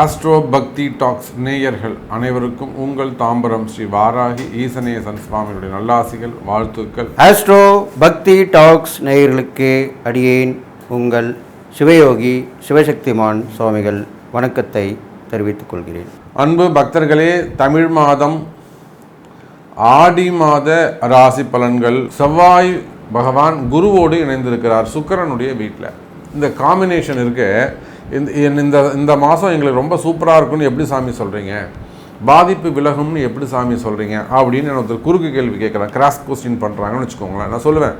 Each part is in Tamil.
ஆஸ்ட்ரோ பக்தி டாக்ஸ் நேயர்கள் அனைவருக்கும் உங்கள் தாம்பரம் ஸ்ரீ வாராகி ஈசனேசன் சுவாமியுடைய நல்லாசிகள் வாழ்த்துக்கள். ஆஸ்ட்ரோ பக்தி டாக்ஸ் நேயர்களுக்கு அடியேன் உங்கள் சிவயோகி சிவசக்திமான் சுவாமிகள் வணக்கத்தை தெரிவித்துக் கொள்கிறேன். அன்பு பக்தர்களே தமிழ் மாதம் ஆடி மாத ராசி பலன்கள் செவ்வாய் பகவான் குருவோடு இணைந்திருக்கிறார் சுக்கிரனுடைய வீட்டில். இந்த காம்பினேஷன் இருக்கு. இந்த இந்த இந்த மாதம் எங்களுக்கு ரொம்ப சூப்பராக இருக்கும்னு எப்படி சாமி சொல்கிறீங்க பாதிப்பு விலகும்னு எப்படி சாமி சொல்கிறீங்க அப்படின்னு நான் ஒருத்தர் குறுக்கு கேள்வி கேட்குறேன். கிராஸ் கொஸ்டின் பண்ணுறாங்கன்னு வச்சுக்கோங்களேன். நான் சொல்லுவேன்.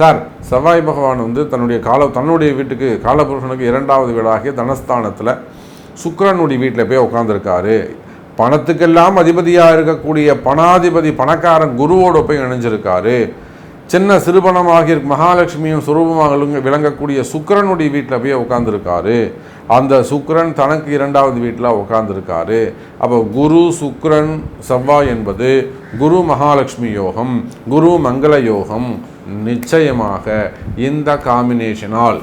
சார் செவ்வாய் பகவான் வந்து தன்னுடைய கால தன்னுடைய வீட்டுக்கு காலபுருஷனுக்கு இரண்டாவது வீடாகிய தனஸ்தானத்தில் சுக்கரனுடைய வீட்டில் போய் உட்காந்துருக்காரு பணத்துக்கெல்லாம் அதிபதியாக இருக்கக்கூடிய பணாதிபதி பணக்காரன் குருவோட போய் இணைஞ்சிருக்காரு. சின்ன சிறுபணமாக மகாலட்சுமியும் சுரூபமாக விளங்கக்கூடிய சுக்கரனுடைய வீட்டில் போய் உட்காந்துருக்காரு அந்த சுக்கரன் தனக்கு இரண்டாவது வீட்டில் உட்காந்துருக்காரு அப்போ குரு சுக்கரன் செவ்வாய் என்பது குரு மகாலட்சுமி யோகம் குரு மங்கள யோகம். நிச்சயமாக இந்த காம்பினேஷனால்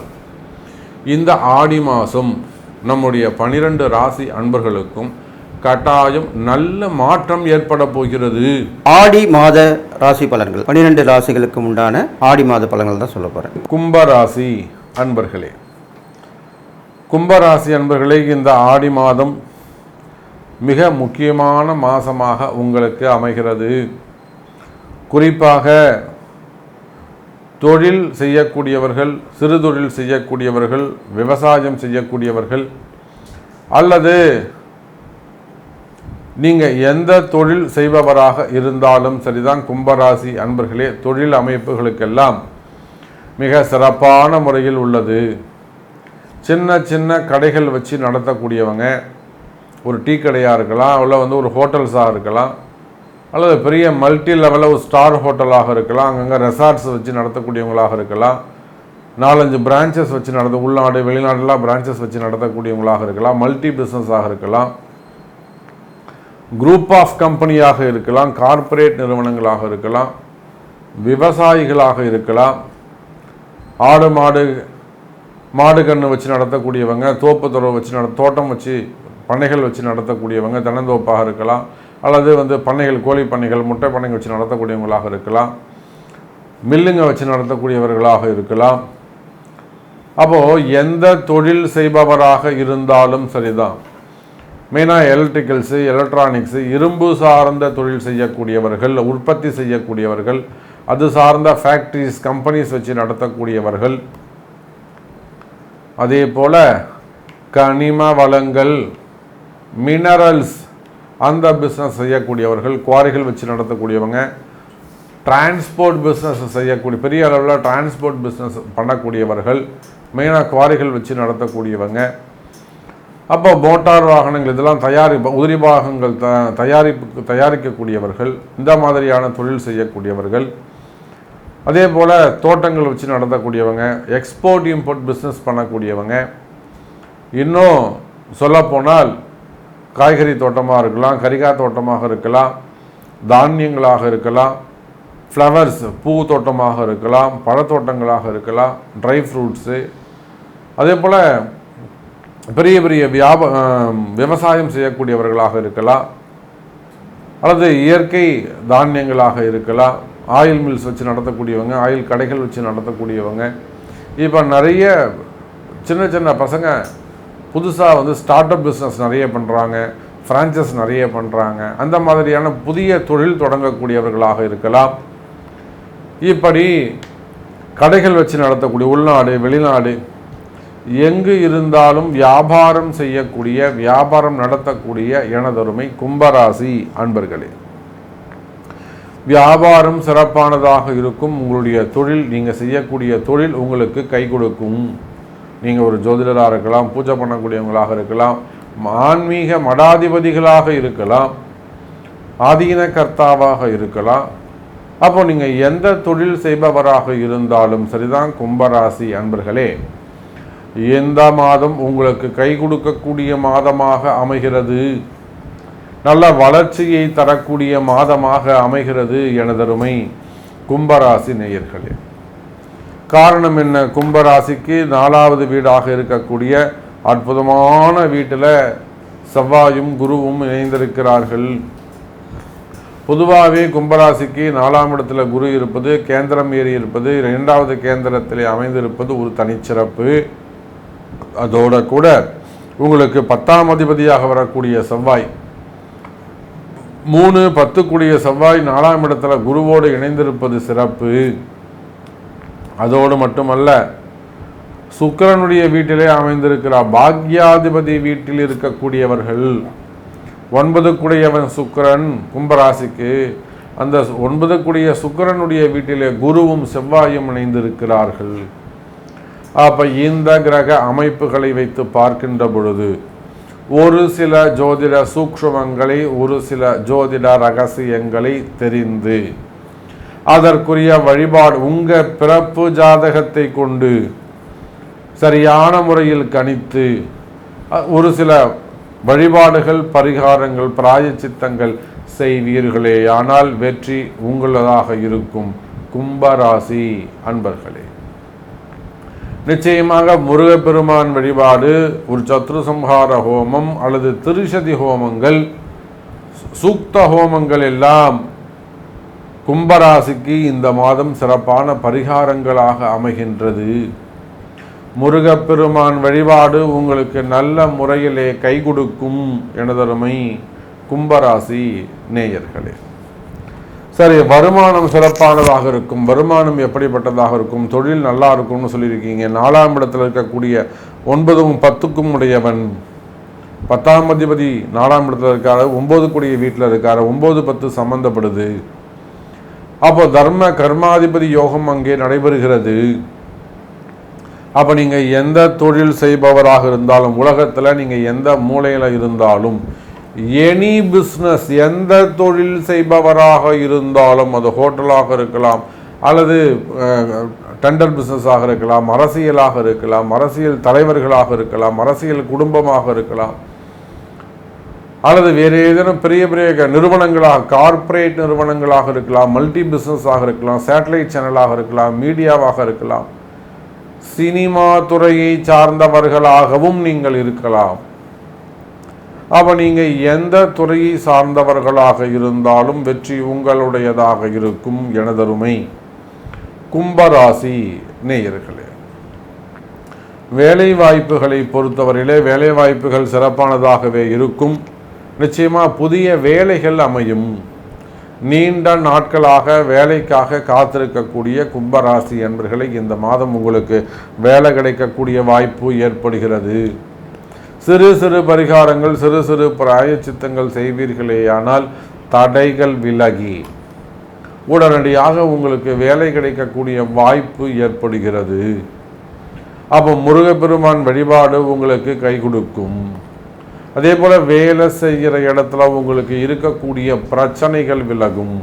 இந்த ஆடி மாதம் நம்முடைய பனிரெண்டு ராசி அன்பர்களுக்கும் கட்டாயம் நல்ல மாற்றம் ஏற்பட போகிறது. ஆடி மாத ராசி பலன்கள். பன்னிரெண்டு ராசிகளுக்கு உண்டான ஆடி மாத பலன்கள் தான் சொல்ல போகிறேன் கும்பராசி அன்பர்களே கும்பராசி அன்பர்களே இந்த ஆடி மாதம் மிக முக்கியமான மாதமாக உங்களுக்கு அமைகிறது. குறிப்பாக தொழில் செய்யக்கூடியவர்கள் சிறு தொழில் செய்யக்கூடியவர்கள் விவசாயம் செய்யக்கூடியவர்கள் அல்லது நீங்கள் எந்த தொழில் செய்பவராக இருந்தாலும் சரிதான் கும்பராசி அன்பர்களே தொழில் அமைப்புகளுக்கெல்லாம் மிக சிறப்பான முறையில் உள்ளது. சின்ன சின்ன கடைகள் வச்சு நடத்தக்கூடியவங்க ஒரு டீ கடையாக இருக்கலாம் இல்லை வந்து ஒரு ஹோட்டல்ஸாக இருக்கலாம் அல்லது பெரிய மல்டி லெவலில் ஒரு ஸ்டார் ஹோட்டலாக இருக்கலாம் அங்கங்கே ரெசார்ட்ஸ் வச்சு நடத்தக்கூடியவங்களாக இருக்கலாம் நாலஞ்சு பிரான்ச்சஸ் வச்சு நடத்த உள்நாடு வெளிநாடுலாம் பிரான்ச்சஸ் வச்சு நடத்தக்கூடியவங்களாக இருக்கலாம் மல்டி பிஸ்னஸாக இருக்கலாம் குரூப் ஆஃப் கம்பெனியாக இருக்கலாம் கார்ப்பரேட் நிறுவனங்களாக இருக்கலாம் விவசாயிகளாக இருக்கலாம் ஆடு மாடு மாடு கன்று வச்சு நடத்தக்கூடியவங்க தோப்பு துறவு வச்சு நட தோட்டம் வச்சு பண்ணைகள் வச்சு நடத்தக்கூடியவங்க தினந்தோப்பாக இருக்கலாம் அல்லது வந்து பண்ணைகள் கோழி பண்ணைகள் முட்டை பண்ணைகள் வச்சு நடத்தக்கூடியவங்களாக இருக்கலாம் மில்லுங்க வச்சு நடத்தக்கூடியவர்களாக இருக்கலாம். அப்போது எந்த தொழில் செய்பவராக இருந்தாலும் சரிதான். மெயினாக எலக்ட்ரிக்கல்ஸு எலக்ட்ரானிக்ஸு இரும்பு சார்ந்த தொழில் செய்யக்கூடியவர்கள் உற்பத்தி செய்யக்கூடியவர்கள் அது சார்ந்த ஃபேக்ட்ரிஸ் கம்பெனிஸ் வச்சு நடத்தக்கூடியவர்கள். அதே போல் கனிம வளங்கள் மினரல்ஸ் அந்த பிஸ்னஸ் செய்யக்கூடியவர்கள் குவாரிகள் வச்சு நடத்தக்கூடியவங்க டிரான்ஸ்போர்ட் பிஸ்னஸ் செய்யக்கூடிய பெரிய அளவில் டிரான்ஸ்போர்ட் பிஸ்னஸ் பண்ணக்கூடியவர்கள் மெயினாக குவாரிகள் வச்சு நடத்தக்கூடியவங்க. அப்போ மோட்டார் வாகனங்கள் இதெல்லாம் தயாரிப்பு உதிரி பாகங்கள் த தயாரிப்பு தயாரிக்கக்கூடியவர்கள் இந்த மாதிரியான தொழில் செய்யக்கூடியவர்கள் அதே போல் தோட்டங்கள் வச்சு நடத்தக்கூடியவங்க எக்ஸ்போர்ட் இம்போர்ட் பிஸ்னஸ் பண்ணக்கூடியவங்க இன்னும் சொல்லப்போனால் காய்கறி தோட்டமாக இருக்கலாம் கரிகாய் தோட்டமாக இருக்கலாம் தானியங்களாக இருக்கலாம் ஃப்ளவர்ஸ் பூ தோட்டமாக இருக்கலாம் பழத்தோட்டங்களாக இருக்கலாம் ட்ரை ஃப்ரூட்ஸு அதே போல் பெரிய பெரிய வியாப விவசாயம் செய்யக்கூடியவர்களாக இருக்கலாம் அல்லது இயற்கை தானியங்களாக இருக்கலாம் ஆயில் மில்ஸ் வச்சு நடத்தக்கூடியவங்க ஆயில் கடைகள் வச்சு நடத்தக்கூடியவங்க. இப்போ நிறைய சின்ன சின்ன பசங்க புதுசாக வந்து ஸ்டார்ட் அப் பிஸ்னஸ் நிறைய பண்ணுறாங்க ஃப்ரான்ச்சஸ் நிறைய பண்ணுறாங்க அந்த மாதிரியான புதிய தொழில் தொடங்கக்கூடியவர்களாக இருக்கலாம். இப்படி கடைகள் வச்சு நடத்தக்கூடிய உள்நாடு வெளிநாடு எங்கு இருந்தாலும் வியாபாரம் செய்யக்கூடிய வியாபாரம் நடத்தக்கூடிய எனதொருமை கும்பராசி அன்பர்களே. வியாபாரம் சிறப்பானதாக இருக்கும். உங்களுடைய தொழில் நீங்கள் செய்யக்கூடிய தொழில் உங்களுக்கு கை கொடுக்கும். நீங்கள் ஒரு ஜோதிடராக இருக்கலாம் பூஜை பண்ணக்கூடியவங்களாக இருக்கலாம் ஆன்மீக மடாதிபதிகளாக இருக்கலாம் ஆதீன கர்த்தாவாக இருக்கலாம். அப்போ நீங்கள் எந்த தொழில் செய்பவராக இருந்தாலும் சரிதான் கும்பராசி அன்பர்களே. எந்த மாதம் உங்களுக்கு கை கொடுக்கக்கூடிய மாதமாக அமைகிறது? நல்ல வளர்ச்சியை தரக்கூடிய மாதமாக அமைகிறது எனதருமை கும்பராசி நேயர்களே. காரணம் என்ன? கும்பராசிக்கு நாலாவது வீடாக இருக்கக்கூடிய அற்புதமான வீட்டில் செவ்வாயும் குருவும் இணைந்திருக்கிறார்கள். பொதுவாகவே கும்பராசிக்கு நாலாம் இடத்துல குரு இருப்பது கேந்திரம் ஏறி இருப்பது இரண்டாவது கேந்திரத்தில் அமைந்திருப்பது ஒரு தனிச்சிறப்பு. அதோட கூட உங்களுக்கு பத்தாம் அதிபதியாக வரக்கூடிய செவ்வாய் மூணு பத்து கூடிய செவ்வாய் நாலாம் இடத்துல குருவோடு இணைந்திருப்பது சிறப்பு. அதோடு மட்டுமல்ல சுக்கிரனுடைய வீட்டிலே அமைந்திருக்கிறார் பாக்யாதிபதி வீட்டில் இருக்கக்கூடியவர்கள் ஒன்பது கூடியவன் சுக்கிரன் கும்பராசிக்கு அந்த ஒன்பது கூடிய சுக்கிரனுடைய வீட்டிலே குருவும் செவ்வாயும் இணைந்திருக்கிறார்கள். அப்ப இந்த கிரக அமைப்புகளை வைத்து பார்க்கின்ற பொழுது ஒரு சில ஜோதிட சூக்ஷ்மங்களை ஒரு சில ஜோதிட ரகசியங்களை தெரிந்து அதற்குரிய வழிபாடு உங்கள் பிறப்பு ஜாதகத்தை கொண்டு சரியான முறையில் கணித்து ஒரு சில வழிபாடுகள் பரிகாரங்கள் பிராயச்சித்தங்கள் செய்வீர்களே ஆனால் வெற்றி உங்களதாக இருக்கும். கும்பராசி அன்பர்களே. நிச்சயமாக முருகப்பெருமான் வழிபாடு ஒரு சத்ரு சம்ஹார ஹோமம் அல்லது திருஷதி ஹோமங்கள் சூக்த ஹோமங்கள் எல்லாம் கும்பராசிக்கு இந்த மாதம் சிறப்பான பரிகாரங்களாக அமைகின்றது. முருகப்பெருமான் வழிபாடு உங்களுக்கு நல்ல முறையிலே கை கொடுக்கும் எனதருமை கும்பராசி நேயர்களே. சரி வருமானம் சிறப்பானதாக இருக்கும் வருமானம் எப்படிப்பட்டதாக இருக்கும் தொழில் நல்லா இருக்கும்னு சொல்லியிருக்கீங்க. நாலாம் இடத்துல இருக்கக்கூடிய ஒன்பதும் பத்துக்கும் உடையவன். பத்தாம் அதிபதி நாலாம் இடத்துல இருக்காரு ஒம்பது கூடிய வீட்டில் இருக்காரு ஒம்பது பத்து சம்பந்தப்படுது. அப்போ தர்ம கர்மாதிபதி யோகம் அங்கே நடைபெறுகிறது. அப்போ நீங்கள் எந்த தொழில் செய்பவராக இருந்தாலும் உலகத்தில் நீங்கள் எந்த மூலையில் இருந்தாலும் எனி பிஸ்னஸ் எந்த தொழில் செய்பவராக இருந்தாலும் அது ஹோட்டலாக இருக்கலாம் அல்லது டெண்டர் பிஸ்னஸாக இருக்கலாம் அரசியலாக இருக்கலாம் அரசியல் தலைவர்களாக இருக்கலாம் அரசியல் குடும்பமாக இருக்கலாம் அல்லது வேறு ஏதேனும் பெரிய பெரிய நிறுவனங்களாக கார்ப்பரேட் நிறுவனங்களாக இருக்கலாம் மல்டி பிஸ்னஸாக இருக்கலாம் சேட்டலைட் சேனலாக இருக்கலாம் மீடியாவாக இருக்கலாம். சினிமா துறையை சார்ந்தவர்களாகவும் நீங்கள் இருக்கலாம். அப்போ நீங்கள் எந்த துறையை சார்ந்தவர்களாக இருந்தாலும் வெற்றி உங்களுடையதாக இருக்கும் எனதருமை கும்பராசி நேயர்களே. வேலை வாய்ப்புகளை பொறுத்தவரையிலே வேலை வாய்ப்புகள் சிறப்பானதாகவே இருக்கும். நிச்சயமாக புதிய வேலைகள் அமையும். நீண்ட நாட்களாக வேலைக்காக காத்திருக்கக்கூடிய கும்பராசி என்பர்களை இந்த மாதம் உங்களுக்கு வேலை கிடைக்கக்கூடிய வாய்ப்பு ஏற்படுகிறது. சிறு சிறு பரிகாரங்கள் சிறு சிறு பிராயச்சித்தங்கள் செய்வீர்களேயானால் தடைகள் விலகி. உடனடியாக உங்களுக்கு வேலை கிடைக்கக்கூடிய வாய்ப்பு ஏற்படுகிறது. அப்போ முருகப்பெருமான் வழிபாடு உங்களுக்கு கை கொடுக்கும். அதே போல வேலை செய்கிற இடத்துல உங்களுக்கு இருக்கக்கூடிய பிரச்சனைகள் விலகும்.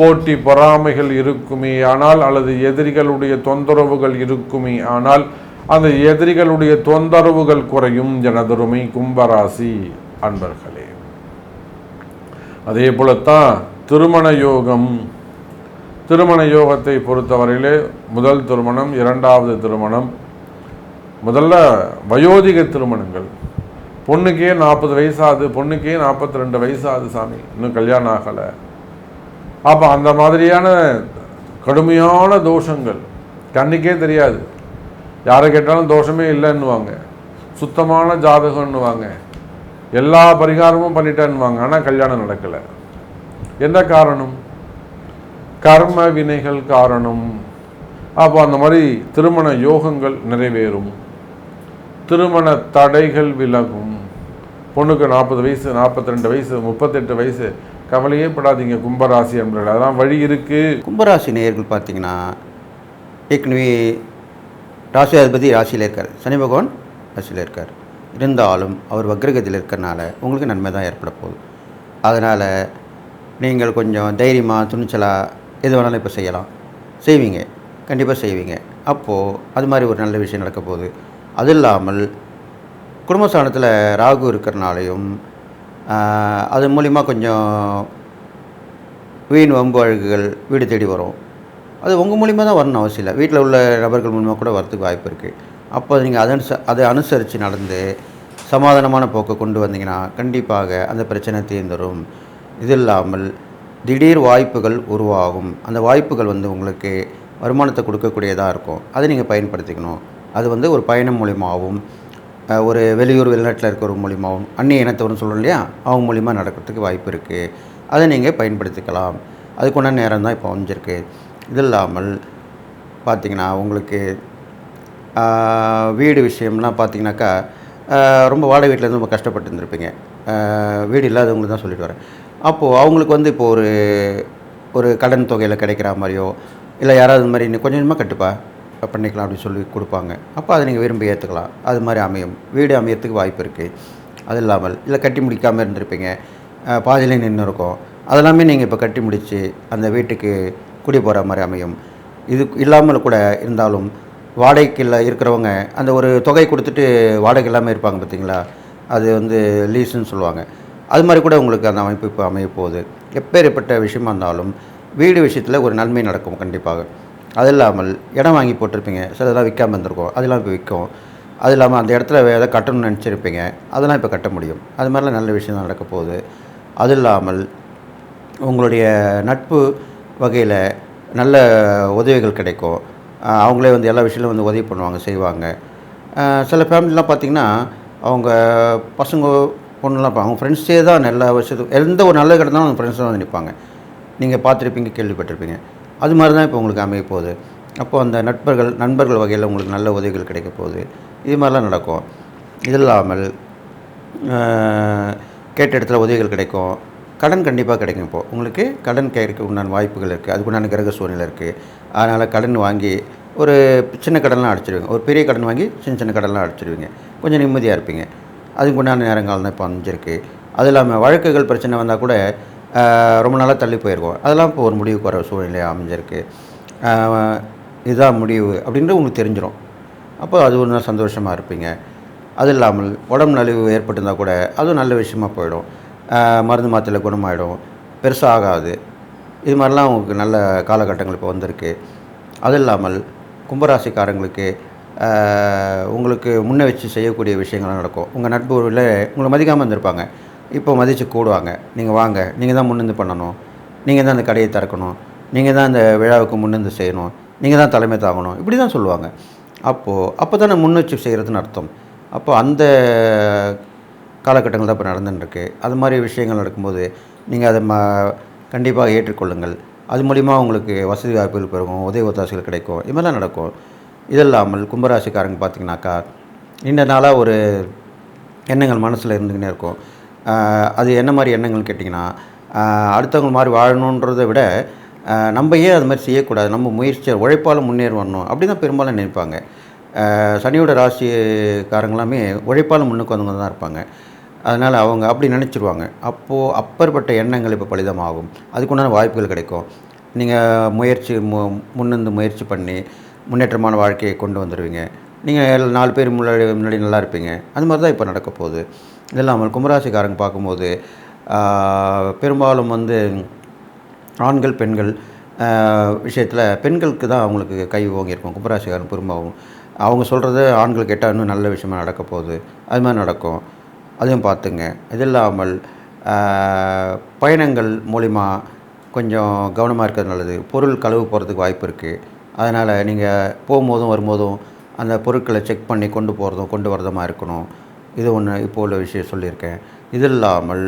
போட்டி பொறாமைகள் இருக்குமே ஆனால் அல்லது எதிரிகளுடைய தொந்தரவுகள் இருக்குமே ஆனால் அந்த எதிரிகளுடைய தொந்தரவுகள் குறையும் எனதருமை கும்பராசி அன்பர்களே. அதே போலத்தான் திருமண யோகம். திருமண யோகத்தை பொறுத்தவரையிலே முதல் திருமணம் இரண்டாவது திருமணம் முதல்ல வயோதிக திருமணங்கள். பொண்ணுக்கே நாற்பது வயசாகுது பொண்ணுக்கே நாற்பத்தி ரெண்டு வயசாகுது சாமி இன்னும் கல்யாணம் ஆகலை. அப்போ அந்த மாதிரியான கடுமையான தோஷங்கள் கண்ணுக்கே தெரியாது. யாரை கேட்டாலும் தோஷமே இல்லைன்னுவாங்க. சுத்தமான ஜாதகம்னுவாங்க எல்லா பரிகாரமும் பண்ணிட்டேன்னுவாங்க. ஆனால் கல்யாணம் நடக்கலை. என்ன காரணம்? கர்ம வினைகள் காரணம். அப்போ அந்த மாதிரி திருமண யோகங்கள் நிறைவேறும். திருமண தடைகள் விலகும். பொண்ணுக்கு நாற்பது வயசு நாற்பத்தி ரெண்டு வயசு முப்பத்தெட்டு வயசு கவலையே படாதீங்க கும்பராசி என்பர்கள் அதான் வழி இருக்குது கும்பராசி நேயர்கள் பார்த்தீங்கன்னா ஏற்கனவே ராசி அதிபதி ராசியில் இருக்கார். சனி பகவான் ராசியில் இருக்கார். இருந்தாலும் அவர் வக்ரகத்தில் இருக்கிறனால உங்களுக்கு நன்மை தான் ஏற்பட போகுது. அதனால் நீங்கள் கொஞ்சம் தைரியமாக துணிச்சலாக எது வேணாலும் இப்போ செய்யலாம். செய்வீங்க. கண்டிப்பாக செய்வீங்க. அப்போது அது மாதிரி ஒரு நல்ல விஷயம் நடக்க போகுது. அது இல்லாமல் குடும்பஸ்தானத்தில் ராகு இருக்கிறனாலையும் அது மூலிமா கொஞ்சம் வீண் வம்பு அழுகுகள் வீடு தேடி வரும். அது உங்கள் மூலிமா தான் வரணும் அவசியம் இல்லை. வீட்டில் உள்ள நபர்கள் மூலிமா கூட வரத்துக்கு வாய்ப்பு இருக்குது அப்போ நீங்கள் அதை அதை அனுசரித்து நடந்து சமாதானமான போக்கை கொண்டு வந்தீங்கன்னா கண்டிப்பாக அந்த பிரச்சனை தீர்ந்துடும் இது இல்லாமல் திடீர் வாய்ப்புகள் உருவாகும். அந்த வாய்ப்புகள் வந்து உங்களுக்கு வருமானத்தை கொடுக்கக்கூடியதாக இருக்கும். அதை நீங்கள் பயன்படுத்திக்கணும். அது வந்து ஒரு பயணம் மூலியமாகவும் ஒரு வெளியூர் வெளிநாட்டில் இருக்கிற மூலியமாகவும் அந்நிய இனத்தவர்னு சொல்கிறோம் இல்லையா? அவங்க மூலிமா நடக்கிறதுக்கு வாய்ப்பு இருக்குது அதை நீங்கள் பயன்படுத்திக்கலாம். அதுக்குண்டான நேரம் தான் இப்போ அமைஞ்சிருக்கு. இது இல்லாமல் பார்த்தீங்கன்னா உங்களுக்கு வீடு விஷயம்லாம் பார்த்தீங்கன்னாக்கா ரொம்ப வாடகை வீட்டில் இருந்து ரொம்ப கஷ்டப்பட்டு இருந்திருப்பீங்க. வீடு இல்லாதவங்களுக்கு தான் சொல்லிட்டு வரேன். அப்போது அவங்களுக்கு வந்து இப்போ ஒரு ஒரு கடன் தொகையில் கிடைக்கிற மாதிரியோ இல்லை யாராவது இந்த மாதிரி இன்னும் கொஞ்சம் கொஞ்சமாக கட்டுப்பா பண்ணிக்கலாம் அப்படின்னு சொல்லி கொடுப்பாங்க. அப்போ அதை நீங்கள் விரும்பி ஏற்றுக்கலாம் அது மாதிரி அமையும். வீடு அமையறதுக்கு வாய்ப்பு இருக்குது அது இல்லாமல் இல்லை கட்டி முடிக்காமல் இருந்திருப்பீங்க. பாதிலே நின்று இருக்கும் அதெல்லாமே நீங்கள் இப்போ கட்டி முடித்து அந்த வீட்டுக்கு குடி போகிற மாதிரி அமையும். இது இல்லாமல் கூட இருந்தாலும் வாடகைக்குள்ள இருக்கிறவங்க அந்த ஒரு தொகை கொடுத்துட்டு வாடகை இல்லாமல் இருப்பாங்க பார்த்தீங்களா அது வந்து லீஸுன்னு சொல்லுவாங்க. அது மாதிரி கூட உங்களுக்கு அந்த அமைப்பு இப்போ அமையப்போகுது எப்பேற்பட்ட விஷயமா இருந்தாலும் வீடு விஷயத்தில் ஒரு நன்மை நடக்கும் கண்டிப்பாக. அது இல்லாமல் இடம் வாங்கி போட்டிருப்பீங்க. சிலதெல்லாம் விற்காமல் இருந்திருக்கும். அதெல்லாம் இப்போ விற்கும். அது இல்லாமல் அந்த இடத்துல வேறு கட்டணும்னு நினச்சிருப்பீங்க. அதெல்லாம் இப்போ கட்ட முடியும். அது மாதிரிலாம் நல்ல விஷயம் தான் நடக்க போகுது. அது இல்லாமல் உங்களுடைய நட்பு வகையில் நல்ல உதவிகள் கிடைக்கும். அவங்களே வந்து எல்லா விஷயத்திலும் வந்து உதவி பண்ணுவாங்க செய்வாங்க. சில ஃபேமிலிலாம் பார்த்திங்கன்னா அவங்க பசங்க பொண்ணுலாம் அவங்க ஃப்ரெண்ட்ஸே தான் எல்லா விஷயத்துக்கும் எந்த ஒரு நல்ல கிடந்தாலும் அவங்க ஃப்ரெண்ட்ஸ் தான் வந்து நிற்பாங்க நீங்கள் பார்த்துருப்பீங்க கேள்விப்பட்டிருப்பீங்க. அது மாதிரி தான் இப்போ உங்களுக்கு அமைய போகுது. அப்போ அந்த நட்பர்கள் நண்பர்கள் வகையில் உங்களுக்கு நல்ல உதவிகள் கிடைக்க போகுது. இது மாதிரிலாம் நடக்கும். இது இல்லாமல் கேட்ட இடத்துல உதவிகள் கிடைக்கும். கடன் கண்டிப்பாக கிடைக்கும் இப்போது உங்களுக்கு கடன் கயிறுக்கு உண்டான வாய்ப்புகள் இருக்குது அதுக்கு உண்டான கிரக சூழ்நிலை இருக்குது அதனால் கடன் வாங்கி ஒரு சின்ன கடன்லாம் அடைச்சிடுவீங்க ஒரு பெரிய கடன் வாங்கி சின்ன சின்ன கடன்லாம் அடைச்சிடுவீங்க கொஞ்சம் நிம்மதியாக இருப்பீங்க. அதுக்கு உண்டான நேரங்கள் தான் இப்போ அமைஞ்சிருக்கு. அது இல்லாமல் வழக்குகள் பிரச்சனை வந்தால் கூட ரொம்ப நாளாக தள்ளி போயிருக்கோம். அதெல்லாம் இப்போ ஒரு முடிவுக்கு வர சூழ்நிலையாக அமைஞ்சிருக்கு. இதுதான் முடிவு அப்படின்றது உங்களுக்கு தெரிஞ்சிடும் அப்போ அது ஒரு சந்தோஷமாக இருப்பீங்க. அது இல்லாமல் உடம்பு நலிவு ஏற்பட்டிருந்தால் கூட அதுவும் நல்ல விஷயமா போயிடும். மருந்து மாத்திரை குணமாயிடும். பெருசாக ஆகாது இது மாதிரிலாம் உங்களுக்கு நல்ல காலகட்டங்கள் இப்போ வந்திருக்கு. அது இல்லாமல் கும்பராசிக்காரங்களுக்கு உங்களுக்கு முன்ன வச்சு செய்யக்கூடிய விஷயங்கள்லாம் நடக்கும். உங்கள் நட்புல உங்களை மதிக்காமல் இருந்திருப்பாங்க. இப்போ மதித்து கூடுவாங்க. நீங்கள் வாங்க. நீங்கள் தான் முன்னிருந்து பண்ணணும். நீங்கள் தான் அந்த கடையை திறக்கணும். நீங்கள் தான் அந்த விழாவுக்கு முன்னிருந்து செய்யணும். நீங்கள் தான் தலைமை தாங்கணும். இப்படி தான் சொல்லுவாங்க. அப்போது அப்போ தானே முன்னெச்சு செய்கிறதுன்னு அர்த்தம். அப்போ அந்த காலகட்டங்கள் தான் இப்போ நடந்துட்டுருக்கு. அது மாதிரி விஷயங்கள் நடக்கும்போது நீங்கள் அதை ம கண்டிப்பாக ஏற்றுக்கொள்ளுங்கள். அது மூலிமா உங்களுக்கு வசதி வாய்ப்புகள் பெருகும் உதவி ஒத்தாசைகள் கிடைக்கும். இது மாதிரிலாம் நடக்கும். இது இல்லாமல் கும்பராசிக்காரங்க பார்த்தீங்கன்னாக்கா நீண்ட நாளாக ஒரு எண்ணங்கள் மனசில் இருந்துக்கினே இருக்கும். அது என்ன மாதிரி எண்ணங்கள்னு கேட்டிங்கன்னா அடுத்தவங்க மாதிரி வாழணுன்றதை விட நம்ம ஏன் அது மாதிரி செய்யக்கூடாது? நம்ம முயற்சியை உழைப்பால் முன்னேறி வரணும் அப்படி தான் பெரும்பாலும் நினைப்பாங்க. சனியோட ராசிக்காரங்களாமே உழைப்பால் முன்னுக்கு வந்தவங்க தான் இருப்பாங்க. அதனால் அவங்க அப்படி நினச்சிருவாங்க. அப்போது அப்பேற்பட்ட எண்ணங்கள் இப்போ பலிதமாகும். அதுக்குண்டான வாய்ப்புகள் கிடைக்கும். நீங்கள் முயற்சி மு முன்னிருந்து முயற்சி பண்ணி முன்னேற்றமான வாழ்க்கையை கொண்டு வந்துடுவீங்க நீங்கள் நாலு பேர் முன்னாடி முன்னாடி நல்லா இருப்பீங்க. அது மாதிரி தான் இப்போ நடக்க போகுது. இது இல்லாமல் கும்பராசிக்காரங்க பார்க்கும்போது பெரும்பாலும் வந்து ஆண்கள் பெண்கள் விஷயத்தில் பெண்களுக்கு தான் அவங்களுக்கு கை ஓங்கியிருக்கும் கும்பராசிக்காரன் பெரும்பாலும் அவங்க சொல்கிறத ஆண்கள் கேட்டால் இன்னும் நல்ல விஷயமா நடக்க போகுது. அது மாதிரி நடக்கும். அதையும் பார்த்துங்க. இது இல்லாமல் பயணங்கள் மூலிமா கொஞ்சம் கவனமாக இருக்கிறது நல்லது. பொருள் களவு போகிறதுக்கு வாய்ப்பு இருக்குது அதனால் நீங்கள் போகும்போதும் வரும்போதும் அந்த பொருட்களை செக் பண்ணி கொண்டு போகிறதும் கொண்டு வரதுமாக இருக்கணும். இது ஒன்று இப்போ உள்ள விஷயம் சொல்லியிருக்கேன். இது இல்லாமல்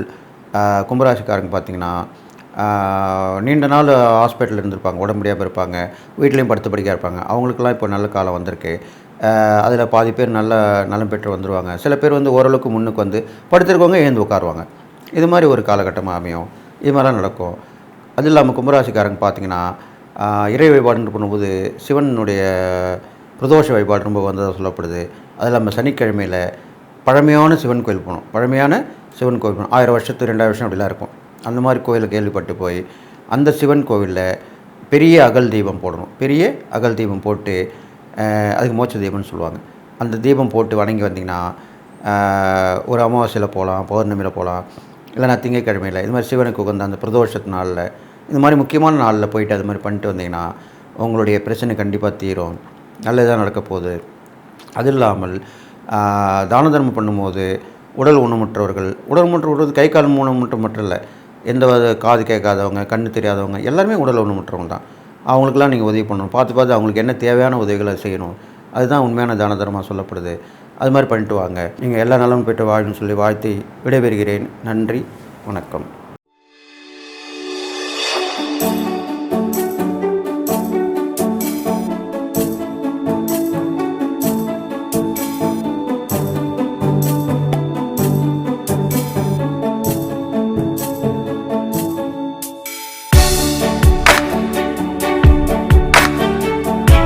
கும்பராசிக்காரங்க பார்த்திங்கன்னா நீண்ட நாள் ஹாஸ்பிட்டலில் இருந்திருப்பாங்க உடம்பு முடியாமல் இருப்பாங்க வீட்லேயும் படுத்து படிக்க இருப்பாங்க. அவங்களுக்கெல்லாம் இப்போ நல்ல காலம் வந்திருக்கு. அதில் பாதி பேர் நல்ல நலம் பெற்று வந்துடுவாங்க சில பேர் வந்து ஓரளவுக்கு முன்னுக்கு வந்து படுத்திருக்கவங்க எழுந்து உட்காருவாங்க. இது மாதிரி ஒரு காலகட்டமாக அமையும். இது மாதிரிலாம் நடக்கும். அது இல்லாமல் கும்பராசிக்காரங்க பார்த்தீங்கன்னா இறை வழிபாடுன்னு பண்ணும்போது சிவனுடைய பிரதோஷ வழிபாடு ரொம்ப வந்ததாக சொல்லப்படுது. அது இல்லாமல் சனிக்கிழமையில் பழமையான சிவன் கோயில் போகணும். பழமையான சிவன் கோயில் போகணும். ஆயிரம் வருஷத்து ரெண்டாயிரம் வருஷம் அப்படிலாம் இருக்கும். அந்த மாதிரி கோயிலை கேள்விப்பட்டு போய் அந்த சிவன் கோவிலில் பெரிய அகல் தீபம் போடணும். பெரிய அகல் தீபம் போட்டு அதுக்கு மோட்ச தீபம்னு சொல்லுவாங்க. அந்த தீபம் போட்டு வணங்கி வந்தீங்கன்னா ஒரு அமாவாசையில் போகலாம் பௌர்ணமியில் போகலாம் இல்லைனா திங்கக்கிழமையில் இது மாதிரி சிவனுக்கு உகந்த அந்த பிரதோஷத்து நாளில் இந்த மாதிரி முக்கியமான நாளில் போயிட்டு அது மாதிரி பண்ணிட்டு வந்தீங்கன்னா உங்களுடைய பிரச்சனை கண்டிப்பாக தீரும். நல்லதாக நடக்க போகுது. அது இல்லாமல் தான தர்மம் பண்ணும்போது உடல் ஊனமுற்றவர்கள் உடல் ஊனமுற்றது கை கால் ஊனமுற்றம் மட்டும் இல்லை எந்த காது கேட்காதவங்க கண்ணு தெரியாதவங்க எல்லாருமே உடல் ஊனமுற்றவங்க தான். அவங்களுக்குலாம் நீங்கள் உதவி பண்ணணும். பார்த்து பார்த்து அவங்களுக்கு என்ன தேவையான உதவிகளை செய்யணும். அதுதான் உண்மையான தான தர்மமாக சொல்லப்படுது. அது மாதிரி பண்ணிட்டு வாங்க. நீங்கள் எல்லா நலமும் பெற்று வாழ்ன்னு சொல்லி வாழ்த்தி விடைபெறுகிறேன். நன்றி. வணக்கம்.